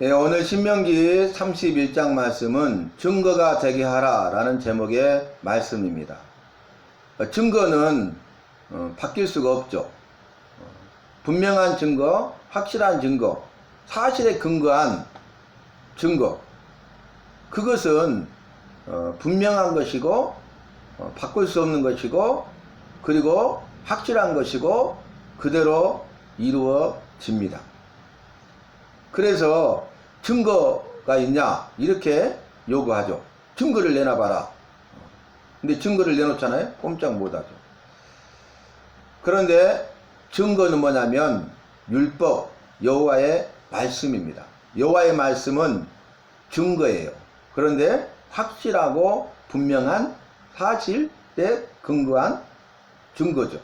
예, 오늘 신명기 31장 말씀은 증거가 되게 하라 라는 제목의 말씀입니다. 어, 증거는 어, 바뀔 수가 없죠. 어, 분명한 증거, 확실한 증거, 사실에 근거한 증거. 그것은 어, 분명한 것이고 어, 바꿀 수 없는 것이고 그리고 확실한 것이고 그대로 이루어집니다. 그래서 증거가 있냐 이렇게 요구하죠. 증거를 내놔봐라. 근데 증거를 내놓잖아요. 꼼짝 못하죠. 그런데 증거는 뭐냐면 율법 여호와의 말씀입니다. 여호와의 말씀은 증거예요. 그런데 확실하고 분명한 사실에 근거한 증거죠.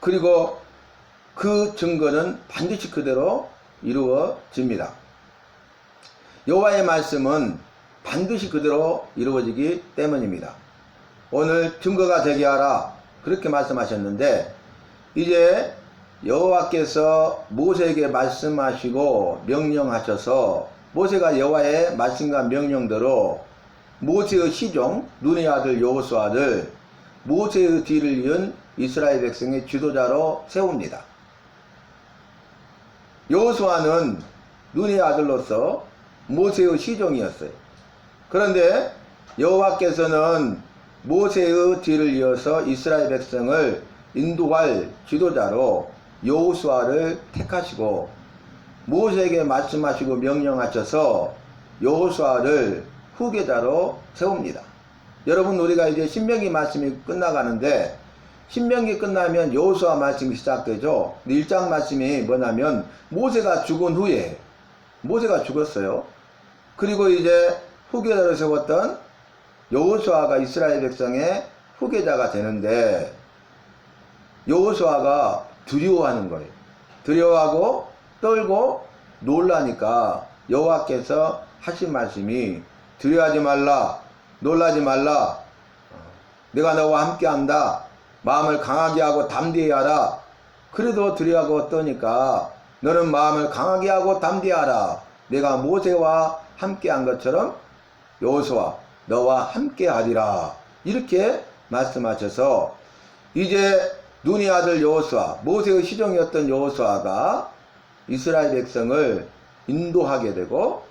그리고 그 증거는 반드시 그대로 이루어집니다. 여호와의 말씀은 반드시 그대로 이루어지기 때문입니다. 오늘 증거가 되게 하라 그렇게 말씀하셨는데 이제 여호와께서 모세에게 말씀하시고 명령하셔서 모세가 여호와의 말씀과 명령대로 모세의 시종 눈의 아들 여호수아를 모세의 뒤를 이은 이스라엘 백성의 지도자로 세웁니다. 여호수아는 눈의 아들로서 모세의 시종이었어요. 그런데 여호와께서는 모세의 뒤를 이어서 이스라엘 백성을 인도할 지도자로 여호수아를 택하시고 모세에게 말씀하시고 명령하셔서 여호수아를 후계자로 세웁니다. 여러분 우리가 이제 신명기 말씀이 끝나가는데 신명기 끝나면 여호수아 말씀이 시작되죠. 1장 말씀이 뭐냐면 모세가 죽은 후에 모세가 죽었어요. 그리고 이제 후계자로 세웠던 여호수아가 이스라엘 백성의 후계자가 되는데 여호수아가 두려워하는 거예요. 두려워하고 떨고 놀라니까 여호와께서 하신 말씀이 두려워하지 말라 놀라지 말라 내가 너와 함께한다 마음을 강하게 하고 담대히 하라. 그래도 두려워하고 떠니까? 너는 마음을 강하게 하고 담대히 하라. 내가 모세와 함께한 것처럼 여호수아 너와 함께하리라. 이렇게 말씀하셔서 이제 눈의 아들 여호수아 모세의 시종이었던 여호수아가 이스라엘 백성을 인도하게 되고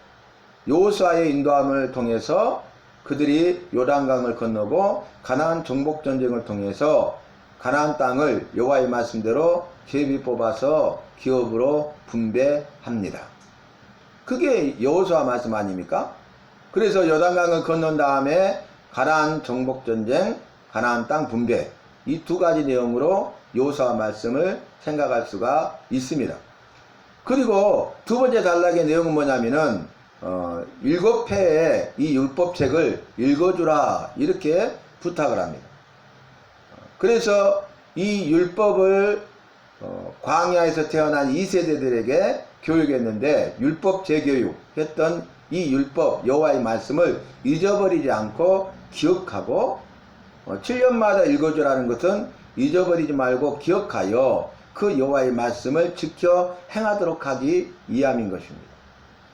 여호수아의 인도함을 통해서 그들이 요단강을 건너고 가나안 정복 전쟁을 통해서 가나안 땅을 여호와의 말씀대로 제비 뽑아서 기업으로 분배합니다. 그게 여호수아 말씀 아닙니까? 그래서 요단강을 건넌 다음에 가나안 정복 전쟁, 가나안 땅 분배 이 두 가지 내용으로 여호수아 말씀을 생각할 수가 있습니다. 그리고 두 번째 단락의 내용은 뭐냐면은 어, 일곱 회의 이 율법책을 읽어주라 이렇게 부탁을 합니다. 그래서 이 율법을 어, 광야에서 태어난 2세대들에게 교육했는데 율법 재교육 했던 이 율법 여호와의 말씀을 잊어버리지 않고 기억하고 어, 7년마다 읽어주라는 것은 잊어버리지 말고 기억하여 그 여호와의 말씀을 지켜 행하도록 하기 위함인 것입니다.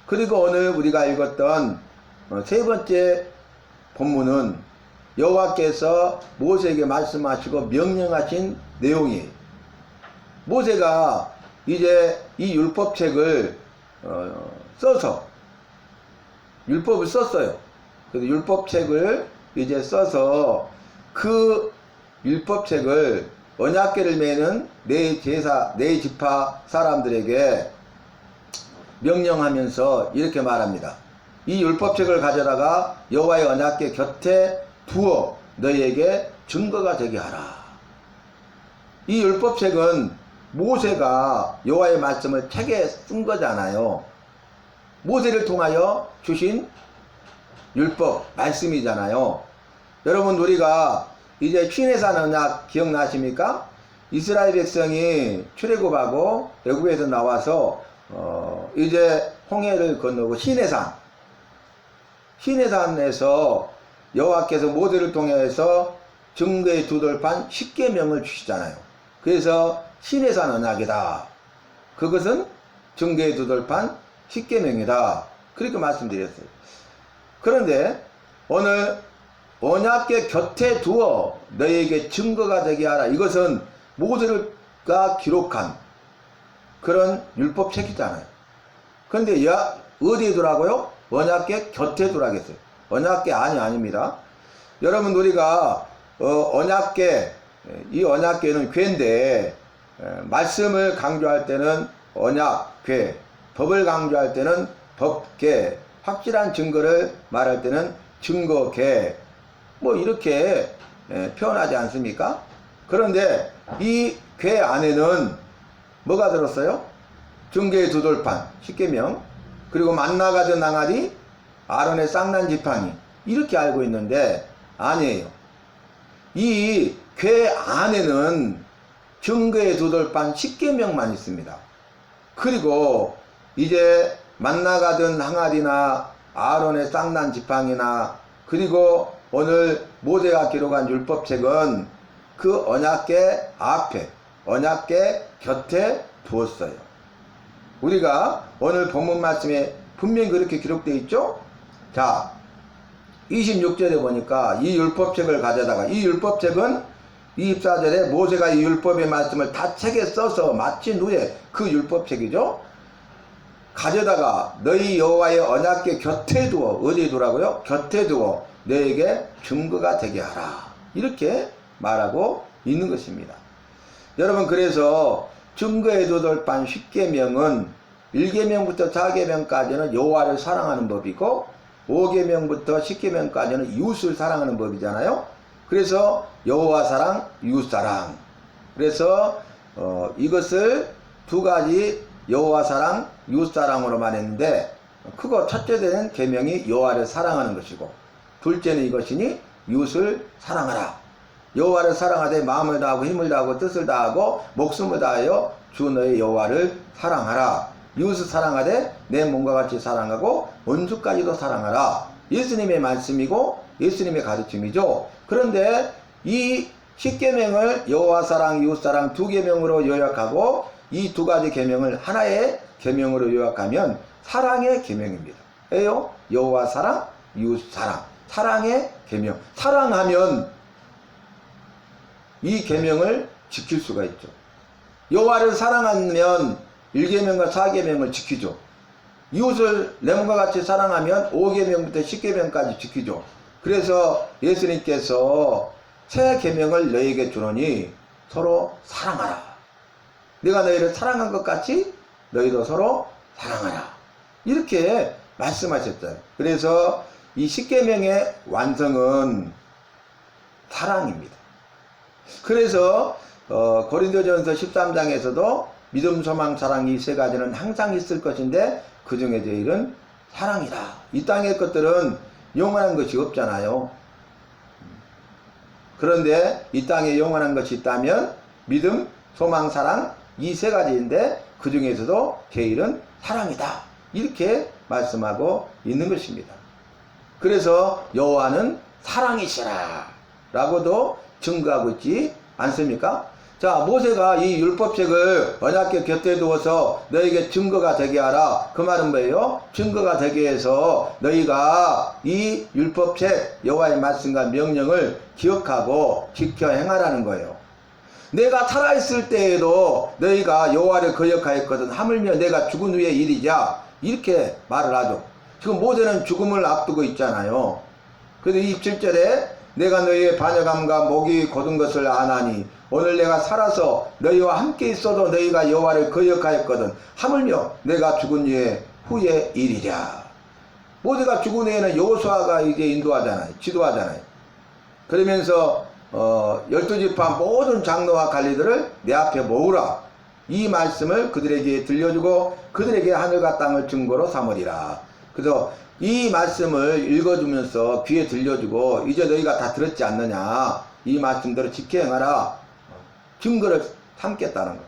그리고 오늘 우리가 읽었던 어, 세 번째 본문은 여호와께서 모세에게 말씀하시고 명령하신 내용이에요. 모세가 이제 이 율법책을 어, 써서 율법을 썼어요. 그래서 율법책을 이제 써서 그 율법책을 언약계를 매는 네 제사, 네 지파 사람들에게 명령하면서 이렇게 말합니다. 이 율법책을 가져다가 여호와의 언약계 곁에 두어 너희에게 증거가 되게 하라. 이 율법책은 모세가 여호와의 말씀을 책에 쓴 거잖아요. 모세를 통하여 주신 율법 말씀이잖아요. 여러분 우리가 이제 취내산 언약 기억나십니까? 이스라엘 백성이 출애굽하고 애굽에서 나와서 어 이제 홍해를 건너고 시내산 시내산에서 여호와께서 모세를 통해서 증거의 두 돌판 십계명을 주시잖아요. 그래서 시내산 언약이다. 그것은 증거의 두 돌판 십계명이다. 그렇게 말씀드렸어요. 그런데 오늘 언약계 곁에 두어 너에게 증거가 되게 하라. 이것은 모세가 기록한 그런 율법책이잖아요. 그런데 야 어디에 두라고요? 언약계 곁에 두라겠어요. 언약계 아니 아닙니다. 여러분 우리가 어, 언약계 이 언약계는 괴인데 에, 말씀을 강조할 때는 언약괴, 법을 강조할 때는 법괴, 확실한 증거를 말할 때는 증거괴, 뭐 이렇게 에, 표현하지 않습니까? 그런데 이 괴 안에는 뭐가 들었어요? 증거의 두 돌판, 십계명, 그리고 만나가던 낭아리, 아론의 쌍난 지팡이 이렇게 알고 있는데 아니에요. 이 괴 안에는 증거의 두 돌판 십계명만 있습니다. 그리고 이제 만나가던 항아리나 아론의 쌍난 지팡이나 그리고 오늘 모세가 기록한 율법책은 그 언약계 앞에 언약계 곁에 두었어요. 우리가 오늘 본문 말씀에 분명히 그렇게 기록되어 있죠? 자, 26절에 보니까 이 율법책을 가져다가 이 율법책은 24절에 모세가 이 율법의 말씀을 다 책에 써서 마친 후에 그 율법책이죠. 가져다가 너희 여호와의 언약궤 곁에 두어 어디에 두라고요? 곁에 두어 너에게 증거가 되게 하라. 이렇게 말하고 있는 것입니다. 여러분 그래서 증거의 도돌판 10계명은 1계명부터 4계명까지는 여호와를 사랑하는 법이고 5계명부터 10계명까지는 이웃을 사랑하는 법이잖아요. 그래서 여호와 사랑, 이웃 사랑. 그래서 어, 이것을 두 가지 여호와 사랑, 이웃 사랑으로 말했는데 크고 첫째 되는 계명이 여호와를 사랑하는 것이고 둘째는 이것이니 이웃을 사랑하라. 여호와를 사랑하되 마음을 다하고 힘을 다하고 뜻을 다하고 목숨을 다하여 주 너의 여호와를 사랑하라. 이웃을 사랑하되 내 몸과 같이 사랑하고 원수까지도 사랑하라. 예수님의 말씀이고 예수님의 가르침이죠. 그런데 이 십계명을 여호와 사랑, 이웃 사랑 두 계명으로 요약하고 이 두 가지 계명을 하나의 계명으로 요약하면 사랑의 계명입니다. 예요? 여호와 사랑, 이웃 사랑. 사랑의 계명. 사랑하면 이 계명을 지킬 수가 있죠. 여호와를 사랑하면 1계명과 4계명을 지키죠. 이웃을 내 몸과 같이 사랑하면 5계명부터 10계명까지 지키죠. 그래서 예수님께서 새 계명을 너에게 주노니 서로 사랑하라. 내가 너희를 사랑한 것 같이 너희도 서로 사랑하라. 이렇게 말씀하셨어요. 그래서 이 10계명의 완성은 사랑입니다. 그래서 어, 고린도전서 13장에서도 믿음, 소망, 사랑 이 세 가지는 항상 있을 것인데 그 중에 제일은 사랑이다. 이 땅의 것들은 영원한 것이 없잖아요. 그런데 이 땅에 영원한 것이 있다면 믿음, 소망, 사랑 이 세 가지인데 그 중에서도 제일은 사랑이다. 이렇게 말씀하고 있는 것입니다. 그래서 여호와는 사랑이시라 라고도 증거하고 있지 않습니까? 자 모세가 이 율법책을 언약궤 곁에 두어서 너에게 증거가 되게 하라. 그 말은 뭐예요? 증거가 되게 해서 너희가 이 율법책 여호와의 말씀과 명령을 기억하고 지켜 행하라는 거예요. 내가 살아있을 때에도 너희가 여호와를 거역하였거든 하물며 내가 죽은 후의 일이자 이렇게 말을 하죠. 지금 모세는 죽음을 앞두고 있잖아요. 그래서 27절에 내가 너희의 반역함과 목이 곧은 것을 아나니 오늘 내가 살아서 너희와 함께 있어도 너희가 여호와를 거역하였거든. 하물며 내가 죽은 후에 후의 일이랴. 모세가 죽은 후에는 여호수아가 이제 인도하잖아요. 지도하잖아요. 그러면서 어, 열두 지파 모든 장로와 관리들을 내 앞에 모으라. 이 말씀을 그들에게 들려주고 그들에게 하늘과 땅을 증거로 삼으리라. 그래서 이 말씀을 읽어주면서 귀에 들려주고 이제 너희가 다 들었지 않느냐. 이 말씀대로 지켜 행하라 증거를 삼겠다는 거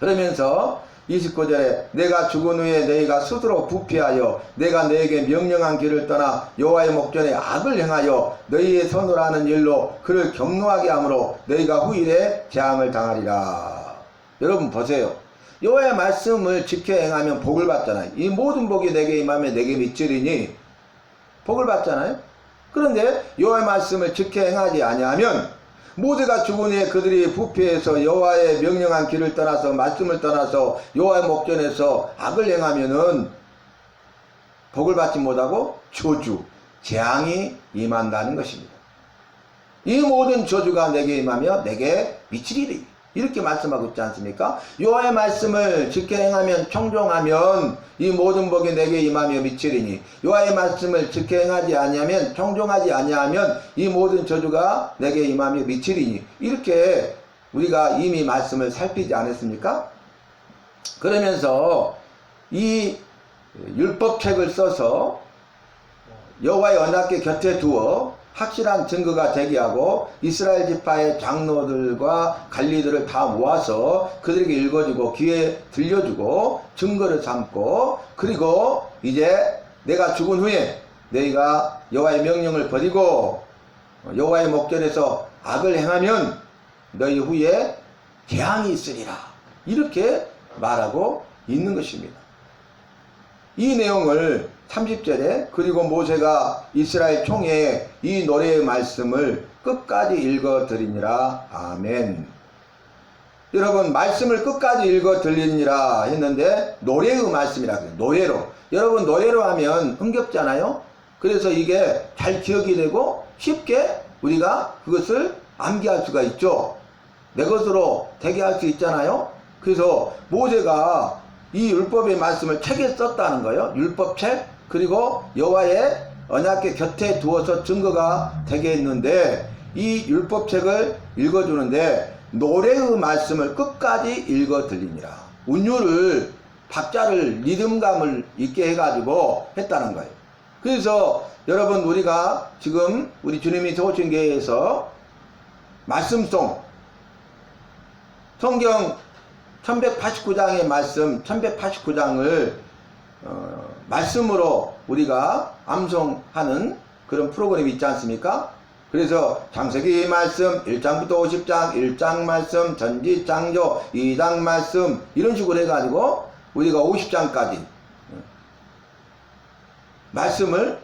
그러면서 29절에 내가 죽은 후에 너희가 스스로 부패하여 내가 너에게 명령한 길을 떠나 여호와의 목전에 악을 행하여 너희의 선을 하는 일로 그를 경노하게 하므로 너희가 후일에 재앙을 당하리라 여러분 보세요 여호와의 말씀을 지켜 행하면 복을 받잖아요. 이 모든 복이 내게 임하면 내게 밑지리니 복을 받잖아요. 그런데 여호와의 말씀을 지켜 행하지 아니하면 죽은 후에 그들이 부패해서 여호와의 명령한 길을 떠나서 말씀을 떠나서 여호와의 목전에서 악을 행하면은 복을 받지 못하고 저주, 재앙이 임한다는 것입니다. 이 모든 저주가 내게 임하며 내게 미치리리. 이렇게 말씀하고 있지 않습니까? 여호와의 말씀을 지켜 행하면 청종하면 이 모든 복이 내게 임하며 미치리니 여호와의 말씀을 지켜 행하지 아니하면 청종하지 아니하면 이 모든 저주가 내게 임하며 미치리니 이렇게 우리가 이미 말씀을 살피지 않았습니까? 그러면서 이 율법책을 써서 여호와의 언약궤 곁에 두어 확실한 증거가 되게 하고 이스라엘 지파의 장로들과 관리들을 다 모아서 그들에게 읽어주고 귀에 들려주고 증거를 삼고 그리고 이제 내가 죽은 후에 너희가 여호와의 명령을 버리고 여호와의 목전에서 악을 행하면 너희 후에 재앙이 있으리라 이렇게 말하고 있는 것입니다. 이 내용을 30절에 그리고 모세가 이스라엘 총회에 이 노래의 말씀을 끝까지 읽어 드리니라 아멘. 여러분 말씀을 끝까지 읽어 드리니라 했는데 노래의 말씀이라 그래요. 노래로. 여러분 노래로 하면 흥겹잖아요. 그래서 이게 잘 기억이 되고 쉽게 우리가 그것을 암기할 수가 있죠. 내 것으로 되게 할수 있잖아요. 그래서 모세가 이 율법의 말씀을 책에 썼다는 거예요. 율법책 그리고 여호와의 언약궤 곁에 두어서 증거가 되게 했는데 이 율법책을 읽어주는데 노래의 말씀을 끝까지 읽어 들리니라. 운율을 박자를 리듬감을 있게 해가지고 했다는 거예요. 그래서 여러분 우리가 지금 우리 주님이 세우신 교회에서 말씀송 성경 1189장의 말씀 1189장을 어, 말씀으로 우리가 암송하는 그런 프로그램이 있지 않습니까? 그래서 장세기 말씀 1장부터 50장 1장 말씀 전지 장조 2장 말씀 이런 식으로 해가지고 우리가 50장까지 말씀을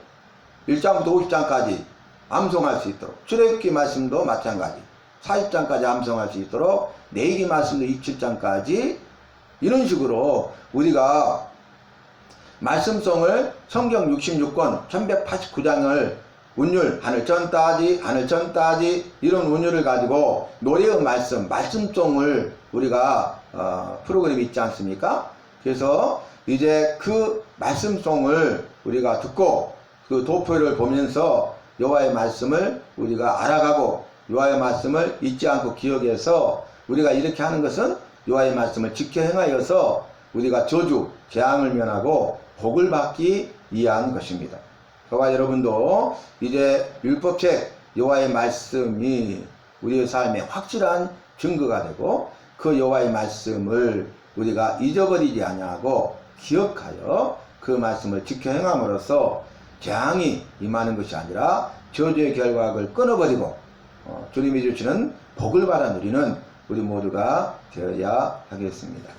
1장부터 50장까지 암송할 수 있도록 출애굽기 말씀도 마찬가지 40장까지 암송할 수 있도록 내기 말씀도 27장까지 이런 식으로 우리가 말씀송을 성경 66권 1189장을 운율 하늘천 따지 하늘천 따지 이런 운율을 가지고 노래의 말씀 말씀송을 우리가 어, 프로그램이 있지 않습니까? 그래서 이제 그 말씀송을 우리가 듣고 그 도표를 보면서 여호와의 말씀을 우리가 알아가고 여호와의 말씀을 잊지 않고 기억해서 우리가 이렇게 하는 것은 여호와의 말씀을 지켜 행하여서 우리가 저주 재앙을 면하고 복을 받기 위한 것입니다. 저와 여러분도 이제 율법책 여호와의 말씀이 우리의 삶에 확실한 증거가 되고 그 여호와의 말씀을 우리가 잊어버리지 아니하고 기억하여 그 말씀을 지켜 행함으로써 재앙이 임하는 것이 아니라 저주의 결과를 끊어버리고 어, 주님이 주시는 복을 받아 누리는 우리 모두가 되어야 하겠습니다.